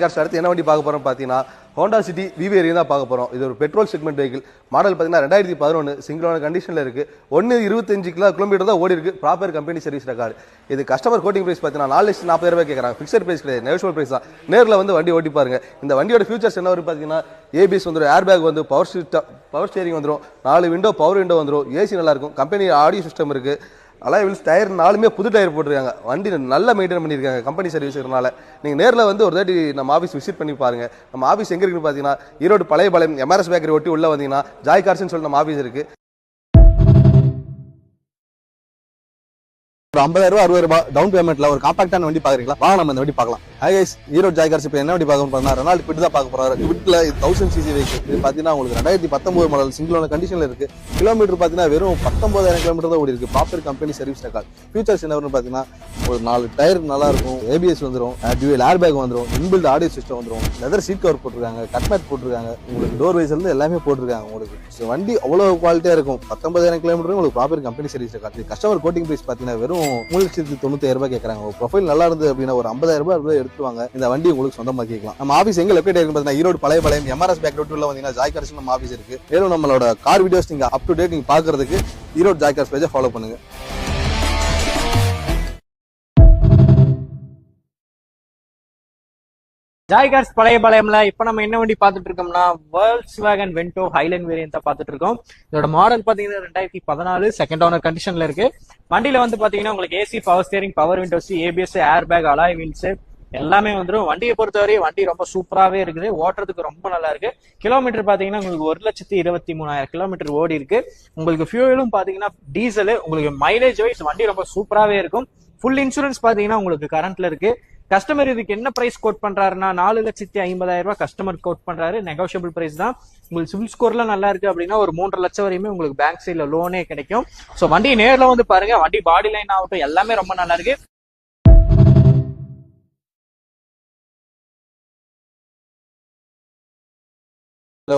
Cars அடுத்து என்ன வண்டி பார்க்க போறோம் பார்த்தீங்கன்னா ஹோண்டா சிட்டி விவேரியன் தான் பார்க்க போறோம். இது ஒரு பெட்ரோல் செக்மெண்ட் வெஹிக்கிள் மாடல் பார்த்தீங்கன்னா ரெண்டாயிரத்தி பதினொன்று சிங்கிளான கண்டிஷனில் இருக்கு. ஒன்று இருபத்தஞ்சு கிலோ கிலோமீட்டர் தான் ஓடி இருக்கு. ப்ராப்பர் கம்பெனி சர்வீஸ் ரெக்கார்டு இது கஸ்டமர் கோட்டிங் பிரைஸ் பார்த்தீங்கன்னா நாலு லட்சம் நாற்பதாயிரம் ரூபாய் கேட்குறாங்க. ஃபிக்ஸட் பிரைஸ் கிடையாது. நெகோஷியல் பிரைஸ் தான். நேரில் வந்து வண்டி ஓட்டி பாருங்க. இந்த வண்டியோட ஃபியூச்சர்ஸ் என்ன வரும் பார்த்தீங்கன்னா ஏபிஎஸ் வந்துடும் ஏர் பேக் வந்து பவர் சிஸ்டம் பவர் ஸ்டேரிங் வந்துடும் நாலு விண்டோ பவர் விண்டோ வந்துடும் ஏசி நல்லா இருக்கும். கம்பெனி ஆடியோ சிஸ்டம் இருக்குது அலாய் வீல்ஸ் டயர் நாலுமே புது டயர் போட்டிருக்காங்க. வண்டி நல்லா மெயின்டைன் பண்ணியிருக்காங்க. கம்பெனி சர்வீஸ்னால நீங்கள் நேரில் வந்து ஒரு தாட்டி நம்ம ஆஃபீஸ் விசிட் பண்ணி பாருங்க. நம்ம ஆஃபீஸ் எங்கே இருக்குன்னு பார்த்தீங்கன்னா ஈரோடு பழைய பாளையம் எம்ஆர்எஸ் பேக்கரி ஒட்டி உள்ள வந்தீங்கன்னா ஜாய் கார்ஸ்னு சொல்லி நம்ம ஆஃபீஸ் இருக்கு. ஒரு ஐம்பதாயிரம் ரூபா அறுபது ரூபாய் டவுன் பேமெண்ட்ல ஒரு காம்பாக்டான வண்டி பாக்குறீங்களா வாங்க நம்ம இந்த வண்டி பார்க்கலாம். ஹாய் கைஸ் ஈரோடு ஜாய் இப்போ என்ன வண்டி பார்க்க போறோம்னா ரெனால்டு பிட் தான் பார்க்க போறாரு. பிட்ல தௌசண்ட் சிசி வெஹிக்கிள் இது பார்த்தீங்கன்னா உங்களுக்கு ரெண்டாயிரத்தி பத்தொன்பது மாடல் சிங்கிளான கண்டிஷனில் இருக்கு. கிலோமீட்டர் பார்த்தீங்கன்னா வெறும் பத்தொன்பதாயிரம் கிலோமீட்டர் தான் ஓடி இருக்கு proper company service record features என்ன வரும்னு பார்த்தீங்கன்னா ஒரு நாலு டயர் நல்லா இருக்கும் ஏபிஎஸ் வந்துடும் டியூஎல் ஏர் பேக் வந்துடும் இன்பில்ட் ஆடியோ சிஸ்டம் வந்துடும் லெதர் சீட் கவர் போட்டிருக்காங்க கட் மேட் போட்டிருக்காங்க உங்களுக்கு டோர் வைஸ் இருந்து எல்லாமே போட்டிருக்காங்க. உங்களுக்கு ஸோ வண்டி அவ்வளோ குவாலிட்டியாக இருக்கும். பத்தொன்பதாயிரம் கிலோமீட்டர் உங்களுக்கு proper company service record customer quoting price பார்த்தீங்கன்னா வெறும் மூணு லட்சத்தி தொண்ணூத்தாயிரம் ரூபாய் கேட்குறாங்க ஒரு ப்ரொஃபைல் நல்லா இருந்தது அப்படின்னா ஒரு ஐம்பதாயிரம் ரூபாய் எடுத்து எடுத்துவாங்க இந்த வண்டி உங்களுக்கு சொந்தமாக்கிக்கலாம் நம்ம ஆஃபீஸ் எங்க லொக்கேட் இருக்கு பார்த்தீங்கன்னா ஈரோடு பழைய பாளையம் எம்ஆர்எஸ் பேக் ரோட்டில் வந்தீங்கன்னா ஜாய் கார்ஸ் நம்ம ஆஃபீஸ் இருக்கு. மேலும் நம்மளோட கார் வீடியோஸ் நீங்க அப் டு டேட் நீங்க பாக்குறதுக்கு ஈரோடு ஜாய் கார்ஸ் பேஜை ஃபாலோ பண்ணுங்க. ஜாய்கார்ஸ் பழைய பாளையம்ல இப்ப நம்ம என்ன வண்டி பாத்துட்டு இருக்கோம்னா Volkswagen Vento Highline variant பாத்துட்டு இருக்கோம். இதோட மாடல் பாத்தீங்கன்னா ரெண்டாயிரத்தி பதினாலு செகண்ட் ஓனர் கண்டிஷன்ல இருக்கு. வண்டியில வந்து பாத்தீங்கன்னா உங்களுக்கு AC power steering power windows ABS airbag alloy wheels எல்லாமே வந்துடும் வண்டியை பொறுத்தவரை வண்டி ரொம்ப சூப்பராகவே இருக்குது. ஓட்டுறதுக்கு ரொம்ப நல்லா இருக்கு. கிலோமீட்டர் பார்த்தீங்கன்னா உங்களுக்கு ஒரு லட்சத்தி இருபத்தி மூணாயிரம் கிலோமீட்டர் ஓடி இருக்கு. உங்களுக்கு ஃபியூலும் பார்த்தீங்கன்னா டீசல் உங்களுக்கு மைலேஜ் வைஸ் வண்டி ரொம்ப சூப்பராகவே இருக்கும். ஃபுல் இன்சூரன்ஸ் பார்த்தீங்கன்னா உங்களுக்கு கரண்ட்ல இருக்கு. கஸ்டமர் இதுக்கு என்ன பிரைஸ் கோட் பண்றாருன்னா நாலு லட்சத்தி ஐம்பதாயிரம் ரூபாய் கஸ்டமர் கோட் பண்றாரு. நெகோஷியபிள் பிரைஸ் தான். உங்களுக்கு சிவில் ஸ்கோர்லாம் நல்லா இருக்கு அப்படின்னா ஒரு மூன்றரை லட்சம் வரையுமே உங்களுக்கு பேங்க் சைட்ல லோனே கிடைக்கும். ஸோ வண்டி நேரில் வந்து பாருங்க. வண்டி பாடி லைன் ஆகட்டும் எல்லாமே ரொம்ப நல்லா இருக்கு.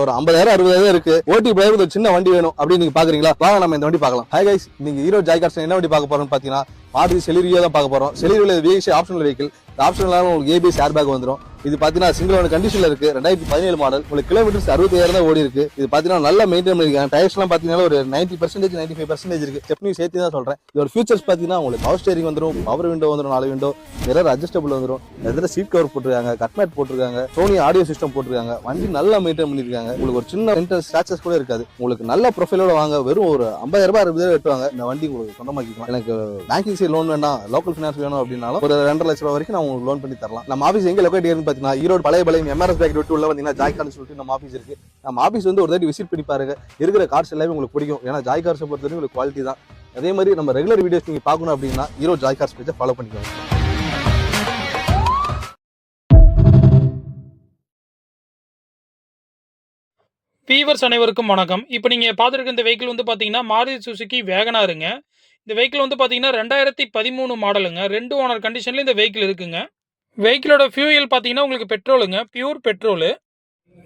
ஒரு ஐம்பதாயிரம் அறுபதாயிரம் இருக்கு. ஓட்டி போயிருந்த ஒரு சின்ன வண்டி வேணும் அப்படின்னு நீங்க பாக்குறீங்களா? வாங்க நம்ம இந்த வண்டி பார்க்கலாம். ஹை கைஸ் நீங்க ஹீரோ ஜாய்கார்ஸ் என்ன வண்டி பார்க்க போறோம்னு பாத்தீங்கன்னா மாருதி செலிரியோ தான் பார்க்க போறோம். செலிரியோல விஎக்சி ஆப்ஷனல் வெஹிக்கிள் ஆப்ஷனல் உங்களுக்கு ஏபிஎஸ் ஏர் பேக் வந்துடும் இது பாத்தீங்கன்னா சிங்கிள் கண்டிஷன்ல இருக்கு. ரெண்டாயிரத்தி பதினேழு மாடல் உங்களுக்கு கிலோமீட்டர்ஸ் அறுபத்தாயிரம் தான் ஓடி இருக்கு. இது பாத்தீங்கன்னா நல்லா மெயின்டைன் பண்ணிருக்காங்க டயர்ஸ் பார்த்தீங்கன்னா பாத்தீங்கன்னா ஒரு ninety percentage ninety five percentage இருக்கு. ஸ்டெப்னியும் சேர்த்து தான் சொல்றேன். இதோட ஃபியூச்சர்ஸ் பாத்தீங்கன்னா உங்களுக்கு பவர் ஸ்டேரிங் வந்துடும் பவர் விண்டோ வந்துடும் நாலு விண்டோ நிறைய அட்ஜஸ்டபிள் வந்துடும் நிறைய சீட் கவர் போட்டிருக்காங்க கட்மேட் போட்டிருக்காங்க சோனி ஆடியோ சிஸ்டம் போட்டிருக்காங்க. வண்டி நல்லா மெயின்டைன் பண்ணிருக்காங்க உங்களுக்கு ஒரு சின்ன இன்டர் ஸ்கிராச்சஸ் கூட இருக்காது. உங்களுக்கு நல்ல ப்ரொஃபைலோட வாங்க. வெறும் ஒரு ஐம்பதாயிரம் ரூபாய் அறுபது வெட்டுவாங்க. இந்த வண்டி உங்களுக்கு சொந்தமாக்கிக்கலாம். எனக்கு பேங்கிங் சைட் லோன் வேண்டாம் லோக்கல் ஃபினான்ஸ் வேணும் அப்படின்னாலும் ஒரு ரெண்டரை லட்ச ரூபாய் வரைக்கும் நான் உங்களுக்கு லோன் பண்ணி தரலாம். நம்ம ஆஃபீஸ் எங்க லொக்கேட் இருக்கு பாத்தீங்கன்னா ஈரோடு பழைய பாளையம் எம்ஆர்எஸ் பேக்கரி விட்டு உள்ள வந்தீங்கன்னா ஜாய் சொல்லிட்டு நம்ம ஆஃபீஸ் இருக்கு. நம்ம ஆஃபீஸ் வந்து ஒரு தாட்டி விசிட் பண்ணி பாருங்க. இருக்கிற கார்ஸ் எல்லாமே உங்களுக்கு பிடிக்கும். ஏன்னா ஜாய் கார்ஸை பொறுத்தவரைக்கும் உங்களுக்கு குவாலிட்டி தான். அதே மாதிரி நம்ம ரெகுலர் வீடியோஸ் நீங்க பார்க்கணும் அப்படின்னா ஈரோடு ஜாய் கார்ஸ் பேஜை ஃபாலோ பண்ணிக்கோங்க. ஃபீவர்ஸ் அனைவருக்கும் வணக்கம். இப்போ நீங்கள் பார்த்துருக்க இந்த வெஹிக்கிள் வந்து பார்த்தீங்கன்னா மாருதி சுசுக்கி வேகனாருங்க இந்த வெஹிக்கிள் வந்து பார்த்தீங்கன்னா ரெண்டாயிரத்தி பதிமூணு மாடலுங்க ரெண்டு ஓனர் கண்டிஷனில் இந்த வெஹிக்கிள் இருக்குங்க. வெஹிக்கிளோட ஃபியூயல் பார்த்தீங்கன்னா உங்களுக்கு பெட்ரோலுங்க பியூர் பெட்ரோலு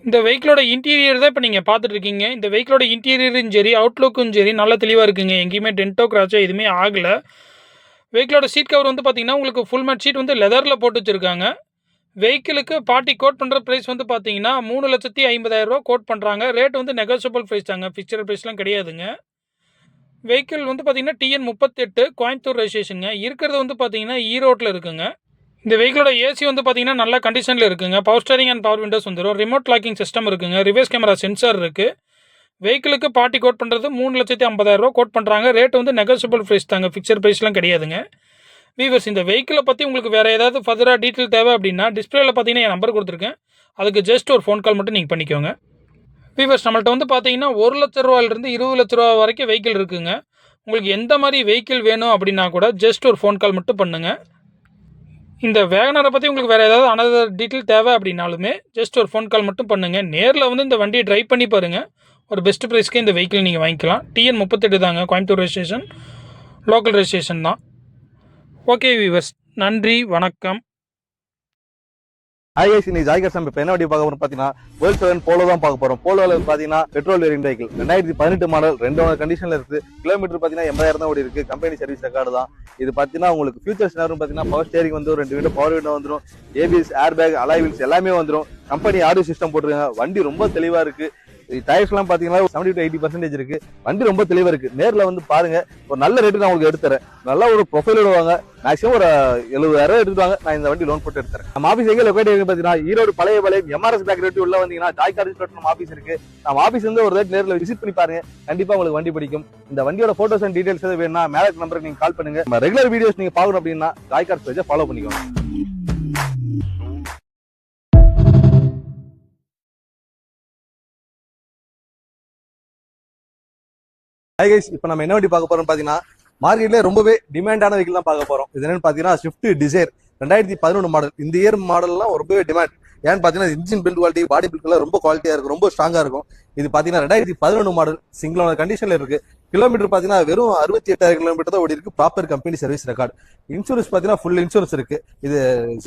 இந்த வெஹிக்கிளோட இன்டீரியர் தான் இப்போ நீங்கள் பார்த்துட்ருக்கீங்க இந்த வெஹிக்கிளோட இன்டீரியரும் சரி அவுட்லுக்கும் சரி நல்ல தெளிவாக இருக்குங்க. எங்கேயுமே டென்ட்டோ கிராச்சோ எதுவுமே ஆகலை. வெஹிக்கிளோட சீட் கவர் வந்து பார்த்திங்கன்னா உங்களுக்கு ஃபுல் மேட் சீட் வந்து லெதரில் போட்டு வச்சுருக்காங்க. வெஹிக்கிளுக்கு பார்ட்டி கோட் பண்ணுற ப்ரைஸ் வந்து பார்த்தீங்கன்னா மூணு லட்சத்தி ஐம்பதாயிரரூவா கோட் பண்ணுறாங்க ரேட் வந்து நெகோசியபிள் ப்ரைஸ் தாங்க. ஃபிக்சர் ப்ரைஸ்லாம் கிடையாதுங்க. வெஹிக்கிள் வந்து பார்த்திங்கன்னா டிஎன் முப்பத்தெட்டு கோயம்புத்தூர் ரெஜிஸ்ட்ரேஷனுங்க இருக்கிறது வந்து பார்த்தீங்கன்னா ஈரோட்டில் இருக்குங்க. இந்த வெஹிக்கிளோட ஏசி வந்து பார்த்தீங்கன்னா நல்ல கண்டிஷனில் இருக்குங்க. Power steering and power windows வந்துடும் ரிமோட் லாக்கிங் சிஸ்டம் இருக்குங்க. ரிவர்ஸ் கேமரா சென்சார் இருக்குது வெஹிக்கிளுக்கு பார்ட்டி கோட் பண்ணுறது மூணு லட்சத்தி ஐம்பதாயிரரூவா கோட் பண்ணுறாங்க ரேட் வந்து நெகோசியபிள் ப்ரைஸ் தாங்க. ஃபிக்சர் ப்ரைஸ்லாம் கிடையாதுங்க. வீவர்ஸ் இந்த வெஹிக்கிளை பற்றி உங்களுக்கு வேறு ஏதாவது ஃபர்தராக டீட்டெயில் தேவை அப்படின்னா டிஸ்பிளேயில் பார்த்தீங்கன்னா என் நம்பர் கொடுத்துருக்கேன். அதுக்கு ஜஸ்ட் ஒரு ஃபோன் கால் மட்டும் நீங்கள் பண்ணிக்கோங்க. வீவர்ஸ் நம்மள்ட்ட வந்து பார்த்தீங்கன்னா ஒரு லட்ச ரூபாயிலிருந்து இருபது லட்ச ரூபா வரைக்கும் வெஹிக்கிள் இருக்குங்க. உங்களுக்கு எந்த மாதிரி வெஹிக்கிள் வேணும் அப்படின்னா கூட ஜஸ்ட் ஒரு ஃபோன் கால் மட்டும் பண்ணுங்கள் இந்த வேகனரை பற்றி உங்களுக்கு வேறு ஏதாவது அனதர் டீட்டெயில் தேவை அப்படின்னாலுமே ஜஸ்ட் ஒரு ஃபோன் கால் மட்டும் பண்ணுங்கள் நேரில் வந்து இந்த வண்டியை ட்ரைவ் பண்ணி பாருங்கள் ஒரு பெஸ்ட் ப்ரைஸ்க்கு இந்த வெஹிக்கிள் நீங்கள் வாங்கிக்கலாம். டிஎன் முப்பத்தெட்டு தாங்க கோயம்புத்தூர் ரெஜிஸ்ட்ரேஷன் லோக்கல் ரெஜிஸ்ட்ரேஷன் தான். ஓகே வியூவர்ஸ் நன்றி வணக்கம். ஹாய் guys, இன்னைக்கு ஜாய்கர் நம்ம இப்போ என்ன வண்டி பார்க்க போறோம் பார்த்தீங்கன்னா வேர்ல்ட் செவன் போலோ தான் பார்க்க போறோம். போலோவில் பார்த்தீங்கன்னா பெட்ரோல் வேரியன் வெஹிக்கிள் ரெண்டாயிரத்தி பதினெட்டு மாடல் ரெண்டு கண்டிஷன்ல இருக்கு. கிலோமீட்டர் பார்த்தீங்கன்னா எண்பதாயிரம் தான் ஓடி இருக்கு. கம்பெனி சர்வீஸ் ரெக்கார்டு தான். இது பார்த்தீங்கன்னா உங்களுக்கு ஃபியூச்சர்ஸ் நேரம் பார்த்தீங்கன்னா பவர் ஸ்டேரிங் வந்து ரெண்டு வீடு பவர் விண்டோ வந்துடும் ABS air bag alloy wheels எல்லாமே வந்துடும் கம்பெனி ஆடியோ சிஸ்டம் போட்டிருக்காங்க. வண்டி ரொம்ப தெளிவா இருக்கு. டயர்ஸ் எல்லாம் பாத்தீங்கன்னா செவன்டி டு எயிட்டி பர்சன்டேஜ் இருக்கு. வண்டி ரொம்ப தெளிவா இருக்கு. நேர்ல வந்து பாருங்க. ஒரு நல்ல ரேட்டு நான் உங்களுக்கு எடுத்துறேன் நல்ல ஒரு ப்ரொஃபைல் விடுவாங்க மேக்ஸிமம் ஒரு எழுபதாயிரம் எடுத்துவாங்க நான் இந்த வண்டி லோன் போட்டு எடுத்துறேன் நம்ம ஆஃபீஸ் எங்க லொக்கேட் இருக்கு பாத்தீங்கன்னா ஈரோடு பழைய பழைய எம்ஆர்எஸ் பேக் ரேட்டு உள்ள வந்தீங்கன்னா டாய் கார்டு நம்ம ஆஃபீஸ் இருக்கு. நம்ம ஆஃபீஸ் வந்து ஒரு ரேட் நேர்ல விசிட் பண்ணி பாருங்க. கண்டிப்பா உங்களுக்கு வண்டி பிடிக்கும். இந்த வண்டியோட போட்டோஸ் அண்ட் டீடைல்ஸ் எதாவது வேணும்னா மேல நம்பருக்கு நீங்க கால் பண்ணுங்க. ரெகுலர் வீடியோஸ் நீங்க பார்க்கணும் அப்படின்னா டாய் கார்டு பேஜை ஃபாலோ பண்ணிக்கோங்க. ஹாய் கைஸ் இப்போ நம்ம என்ன வண்டி பார்க்க போறோம் பாத்தீங்கன்னா மார்க்கெட்ல ரொம்பவே டிமாண்டான வெஹிக்கிள் தான் பார்க்க போறோம். இது என்னன்னு பாத்தீங்கன்னா ஸ்விஃப்ட் டிசைர் ரெண்டாயிரத்தி பதினொன்று மாடல் இந்த இயர் மாடல்லாம் ரொம்பவே டிமாண்ட் ஏன்னு பாத்தீங்கன்னா இன்ஜின் பில்ட் குவாலிட்டி பாடி பில்ட்லாம் ரொம்ப குவாலிட்டியா இருக்கும் ரொம்ப ஸ்ட்ராங்கா இருக்கும். இது பாத்தீங்கன்னா ரெண்டாயிரத்தி பதினொன்று மாடல் சிங்கிளான கண்டிஷன்ல இருக்கு. கிலோமீட்டர் பாத்தீங்கன்னா வெறும் அறுபத்தி எட்டாயிரம் கிலோமீட்டர் தான் ஓடி இருக்கு. Proper company service record insurance பாத்தீங்கன்னா ஃபுல் இன்சூரன்ஸ் இருக்கு. இது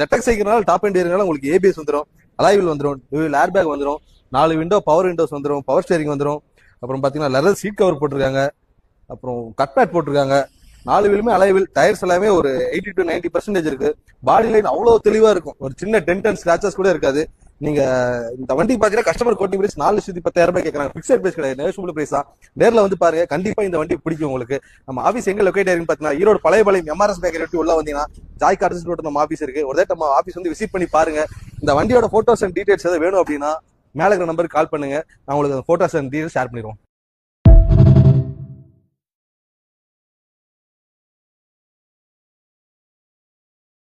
செட்டக் சைக்கிள்னால டாப் எண்ட் இருந்தாலும் உங்களுக்கு ஏபிஎஸ் வந்துடும் அலாய்வில் வந்துடும் ஏர் பேக் வந்துடும் நாலு விண்டோ பவர் விண்டோஸ் வந்துடும் பவர் ஸ்டேரிங் வந்துடும் அப்புறம் பார்த்தீங்கன்னா லெதர் சீட் கவர் போட்டிருக்காங்க. அப்புறம் கட் பேட் போட்டிருக்காங்க. நாலு வீலுமே அலைவில் டயர்ஸ் எல்லாமே ஒரு எயிட்டி டு 90% பர்சன்டேஜ் இருக்கு. பாடி லைன் அவ்வளவு தெளிவா இருக்கும். ஒரு சின்ன டென் டென் ஸ்கிராச்சஸ் கூட இருக்காது. நீங்க இந்த வண்டி பாத்தீங்கன்னா கஸ்டமர் கோட்டி பிரைஸ் நாலு லட்சத்தி பத்தாயிரம் ரூபாய் கேட்கறாங்க பிக்சட் பிரைஸ் கிடையாது. நேஷனல் பிரைஸ் தான். நேர்ல வந்து பாருங்க கண்டிப்பா இந்த வண்டி பிடிக்கும் உங்களுக்கு. நம்ம ஆஃபீஸ் எங்க லொக்கேட் ஆயிருக்கு பாத்தீங்கன்னா ஈரோடு பழைய பாளையம் எம்ஆர்எஸ் பேக்கரி விட்டு உள்ள வந்தீங்கன்னா ஜாய் கார்டன்ஸ் நம்ம ஆஃபீஸ் இருக்கு. ஒரு நம்ம ஆஃபீஸ் வந்து விசிட் பண்ணி பாருங்க. இந்த வண்டியோட போட்டோஸ் அண்ட் டீடைல்ஸ் எதாவது வேணும் அப்படின்னா மேலே இருக்கிற நம்பருக்கு கால் பண்ணுங்க. நான் உங்களுக்கு ஃபோட்டோஸ் அண்ட் டீட்டெயில் ஷேர் பண்ணிடுவோம்